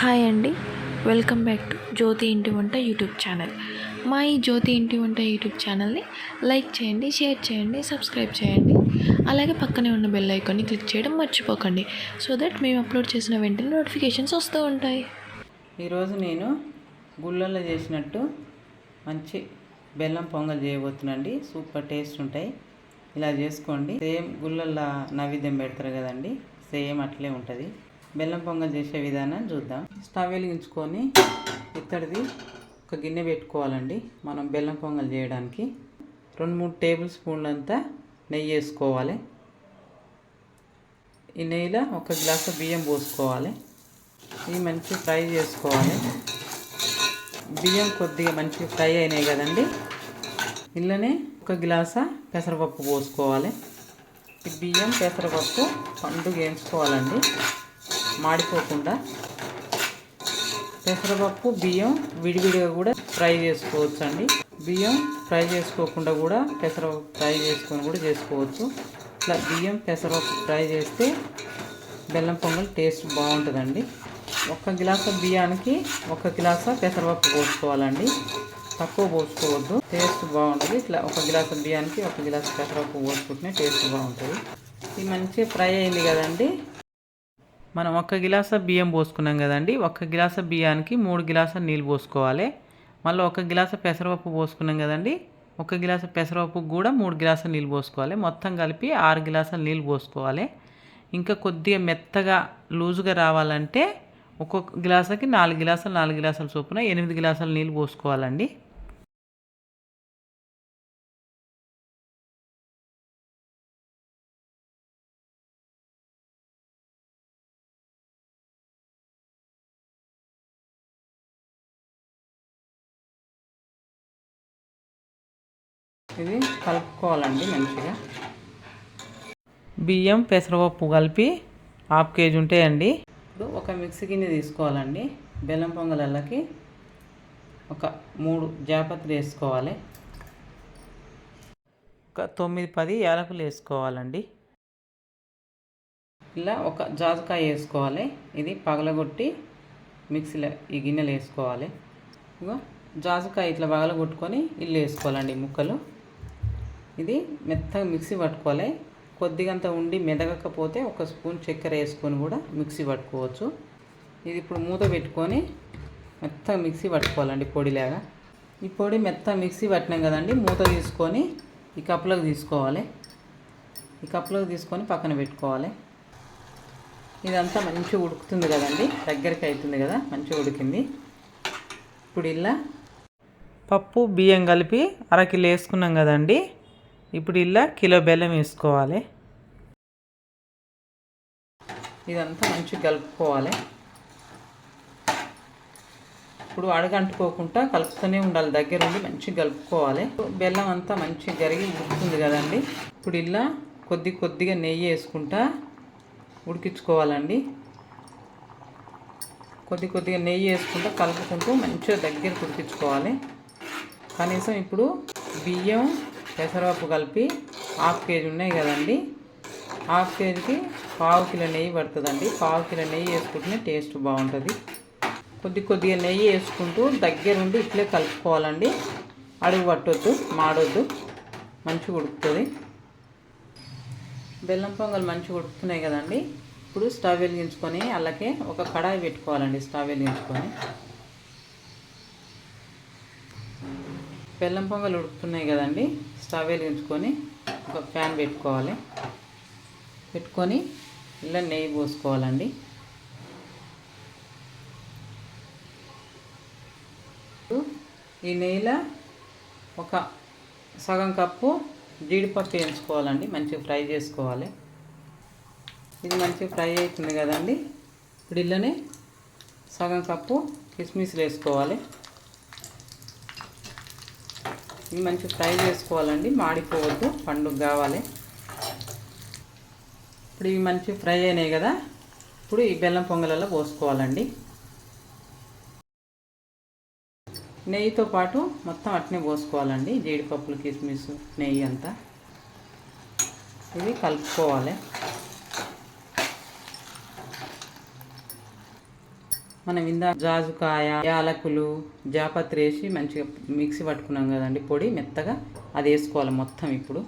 Hi అండి. Welcome back to జ్యోతి ఇంటి వంట యూట్యూబ్ ఛానల్. మా ఈ జ్యోతి ఇంటి వంట యూట్యూబ్ ఛానల్ని లైక్ చేయండి షేర్ చేయండి సబ్స్క్రైబ్ చేయండి. అలాగే పక్కనే ఉన్న బెల్ ఐకాన్ని క్లిక్ చేయడం మర్చిపోకండి. సో దట్ మేము అప్లోడ్ చేసిన వెంటనే నోటిఫికేషన్స్ వస్తూ ఉంటాయి. ఈరోజు నేను గుళ్ళల్లో చేసినట్టు మంచి బెల్లం పొంగల్ చేయబోతున్నాండి సూపర్ టేస్ట్ ఉంటాయి. ఇలా చేసుకోండి. సేమ్ గుళ్ళల్లో నైవేద్యం పెడతారు కదండి. సేమ్ అట్లే ఉంటుంది. బెల్లం పొంగల్ చేసే విధానం చూద్దాం. స్టవ్ వెలిగించుకొని ఇత్తడిది ఒక గిన్నె పెట్టుకోవాలండి. మనం బెల్లం పొంగల్ చేయడానికి రెండు మూడు టేబుల్ స్పూన్లంతా నెయ్యి వేసుకోవాలి. ఈ నెయ్యిలో ఒక గ్లాసు బియ్యం పోసుకోవాలి. ఇవి మంచి ఫ్రై చేసుకోవాలి. బియ్యం కొద్దిగా మంచిగా ఫ్రై అయినాయి కదండి. ఇందులోనే ఒక గ్లాస పెసరపప్పు పోసుకోవాలి. ఈ బియ్యం పెసరపప్పు పండుగ వేయించుకోవాలండి. మాడిపోకుండా పెసరపప్పు బియ్యం విడివిడిగా కూడా ఫ్రై చేసుకోవచ్చు అండి బియ్యం ఫ్రై చేసుకోకుండా కూడా పెసరపప్పు ఫ్రై చేసుకొని కూడా చేసుకోవచ్చు. ఇట్లా బియ్యం పెసరపప్పు ఫ్రై చేస్తే బెల్లం పొంగల్ టేస్ట్ బాగుంటుందండి. ఒక గ్లాసు బియ్యానికి ఒక గ్లాసు పెసరపప్పు పోసుకోవాలండి. తక్కువ పోసుకోవద్దు. టేస్ట్ బాగుంటుంది. ఇట్లా ఒక గ్లాసు బియ్యానికి ఒక గ్లాసు పెసరపప్పు పోసుకుంటే టేస్ట్ బాగుంటుంది. ఇది మంచిగా ఫ్రై అయింది కదండి. మనం ఒక్క గిలాస బియ్యం పోసుకున్నాం కదండి ఒక్క గిలాస బియ్యానికి మూడు గిలాస నీళ్ళు పోసుకోవాలి. మళ్ళీ ఒక గిలాస పెసరపప్పు పోసుకున్నాం కదండి ఒక గిలాస పెసరపప్పుకు కూడా మూడు గిలాసులు నీళ్ళు పోసుకోవాలి. మొత్తం కలిపి ఆరు గిలాసులు నీళ్ళు పోసుకోవాలి. ఇంకా కొద్దిగా మెత్తగా లూజుగా రావాలంటే ఒక్కొక్క గ్లాసుకి నాలుగు గ్లాసులు నాలుగు గిలాసుల చొప్పున ఎనిమిది గిలాసులు నీళ్ళు పోసుకోవాలండి. ఇది కలుపుకోవాలండి మంచిగా. బియ్యం పెసరపప్పు కలిపి హాఫ్ కేజీ ఉంటాయండి. ఇప్పుడు ఒక మిక్సీ గిన్నె తీసుకోవాలండి. బెల్లం పొంగలకి ఒక మూడు జాపత్రి వేసుకోవాలి. ఒక తొమ్మిది పది యాలకులు వేసుకోవాలండి. ఇలా ఒక జాజకాయ వేసుకోవాలి. ఇది పగలగొట్టి మిక్సీలో ఈ గిన్నెలు వేసుకోవాలి. జాజకాయ ఇట్లా పగలగొట్టుకొని ఇల్లు వేసుకోవాలండి ముక్కలు. ఇది మెత్తగా మిక్సీ పట్టుకోవాలి. కొద్దిగంత ఉండి మెదగకపోతే ఒక స్పూన్ చక్కెర వేసుకొని కూడా మిక్సీ పట్టుకోవచ్చు. ఇది ఇప్పుడు మూత పెట్టుకొని మెత్తగా మిక్సీ పట్టుకోవాలండి పొడిలాగా. ఈ పొడి మెత్తగా మిక్సీ పట్టినాం కదండి మూత తీసుకొని ఈ కప్పులోకి తీసుకోవాలి. ఈ కప్పులోకి తీసుకొని పక్కన పెట్టుకోవాలి. ఇదంతా మంచిగా ఉడుకుతుంది కదండి దగ్గరికి అవుతుంది కదా మంచిగా ఉడికింది. ఇప్పుడు ఇలా పప్పు బియ్యం కలిపి అరకిలో వేసుకున్నాం కదండి. ఇప్పుడు ఇలా కిలో బెల్లం వేసుకోవాలి. ఇదంతా మంచిగా కలుపుకోవాలి. ఇప్పుడు అడగంటుకోకుండా కలుపుతూనే ఉండాలి. దగ్గర ఉండి మంచిగా కలుపుకోవాలి. బెల్లం అంతా మంచిగా జరిగి ఉడుకుతుంది కదండి. ఇప్పుడు ఇలా కొద్ది కొద్దిగా నెయ్యి వేసుకుంటా ఉడికించుకోవాలండి. కొద్ది కొద్దిగా నెయ్యి వేసుకుంటూ కలుపుకుంటూ మంచిగా దగ్గర ఉడికించుకోవాలి. కనీసం ఇప్పుడు బియ్యం పెసరపప్పు కలిపి హాఫ్ కేజీ ఉన్నాయి కదండి. హాఫ్ కేజీకి పావు కిలో నెయ్యి పడుతుందండి. పావు కిలో నెయ్యి వేసుకుంటేనే టేస్ట్ బాగుంటుంది. కొద్ది కొద్దిగా నెయ్యి వేసుకుంటూ దగ్గరుండి ఇట్లే కలుపుకోవాలండి. అడుగు పట్టొద్దు మాడొద్దు. మంచిగా ఉడుకుతుంది. బెల్లం పొంగల్ మంచిగా ఉడుకుతున్నాయి కదండి. ఇప్పుడు స్టవ్ వెలిగించుకొని అలాగే ఒక కడాయి పెట్టుకోవాలండి స్టవ్ వెలిగించుకొని. బెల్లం పొంగలు ఉడుకుతున్నాయి కదండి. స్టవ్ వెలిగించుకొని ఒక ఫ్యాన్ పెట్టుకోవాలి. పెట్టుకొని ఇలా నెయ్యి పోసుకోవాలండి. ఈ నెయ్యిలో ఒక సగం కప్పు జీడిపప్పు వేయించుకోవాలండి. మంచిగా ఫ్రై చేసుకోవాలి. ఇది మంచిగా ఫ్రై అవుతుంది కదండి. ఇప్పుడు ఇళ్ళనే సగం కప్పు కిస్మిస్లు వేసుకోవాలి. ఇవి మంచిగా ఫ్రై చేసుకోవాలండి. మాడిపోవద్దు. పండుగ కావాలి. ఇప్పుడు ఇవి మంచిగా ఫ్రై అయినాయి కదా. ఇప్పుడు ఈ బెల్లం పొంగలలో పోసుకోవాలండి. నెయ్యితో పాటు మొత్తం అట్నే పోసుకోవాలండి. జీడిపప్పులు కిస్మిస్ నెయ్యి అంతా. ఇవి కలుపుకోవాలి. మనం ఇందా జాజుకాయ యాలకులు జాపత్రి వేసి మంచిగా మిక్సీ పట్టుకున్నాం కదండి పొడి మెత్తగా అది వేసుకోవాలి మొత్తం ఇప్పుడు.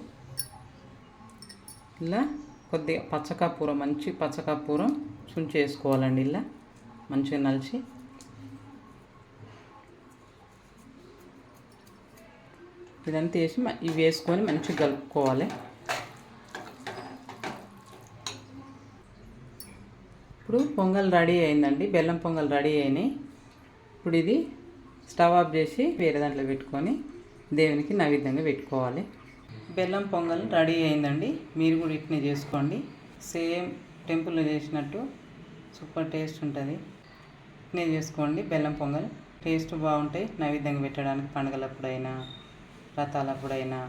ఇలా కొద్దిగా పచ్చకర్పూరం మంచి పచ్చకర్పూరం చుంచి వేసుకోవాలండి ఇలా మంచిగా నలిచి. ఇదంతా వేసి ఇవి వేసుకొని మంచిగా కలుపుకోవాలి. ఇప్పుడు పొంగల్ రెడీ అయిందండి. బెల్లం పొంగల్ రెడీ అయినాయి. ఇప్పుడు ఇది స్టవ్ ఆఫ్ చేసి వేరే దాంట్లో పెట్టుకొని దేవునికి నైవేద్యంగా పెట్టుకోవాలి. బెల్లం పొంగల్ రెడీ అయిందండి. మీరు కూడా ఇట్నే చేసుకోండి. సేమ్ టెంపుల్లో చేసినట్టు సూపర్ టేస్ట్ ఉంటుంది. ఇట్నే చేసుకోండి బెల్లం పొంగల్. టేస్ట్ బాగుంటాయి నైవేద్యంగా పెట్టడానికి పండుగలప్పుడైనా వ్రతాలప్పుడైనా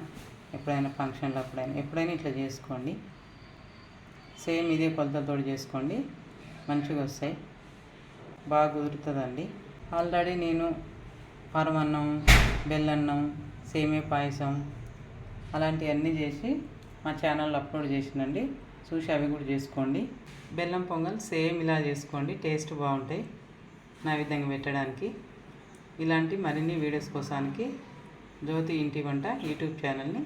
ఎప్పుడైనా ఫంక్షన్లప్పుడైనా ఎప్పుడైనా ఇట్లా చేసుకోండి. సేమ్ ఇదే కొలతలతో చేసుకోండి. మంచిగా వస్తాయి. బాగా కుదురుతుందండి. ఆల్రెడీ నేను పరమన్నం బెల్లన్నం సేమే పాయసం అలాంటివన్నీ చేసి మా ఛానల్లో అప్లోడ్ చేసినండి. చూసి అవి కూడా చేసుకోండి. బెల్లం పొంగల్ సేమ్ ఇలా చేసుకోండి. టేస్ట్ బాగుంటాయి నైవేద్యంగా పెట్టడానికి. ఇలాంటి మరిన్ని వీడియోస్ కోసానికి జ్యోతి ఇంటి వంట యూట్యూబ్ ఛానల్ని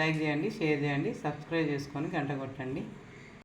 లైక్ చేయండి షేర్ చేయండి సబ్స్క్రైబ్ చేసుకొని గంట కొట్టండి.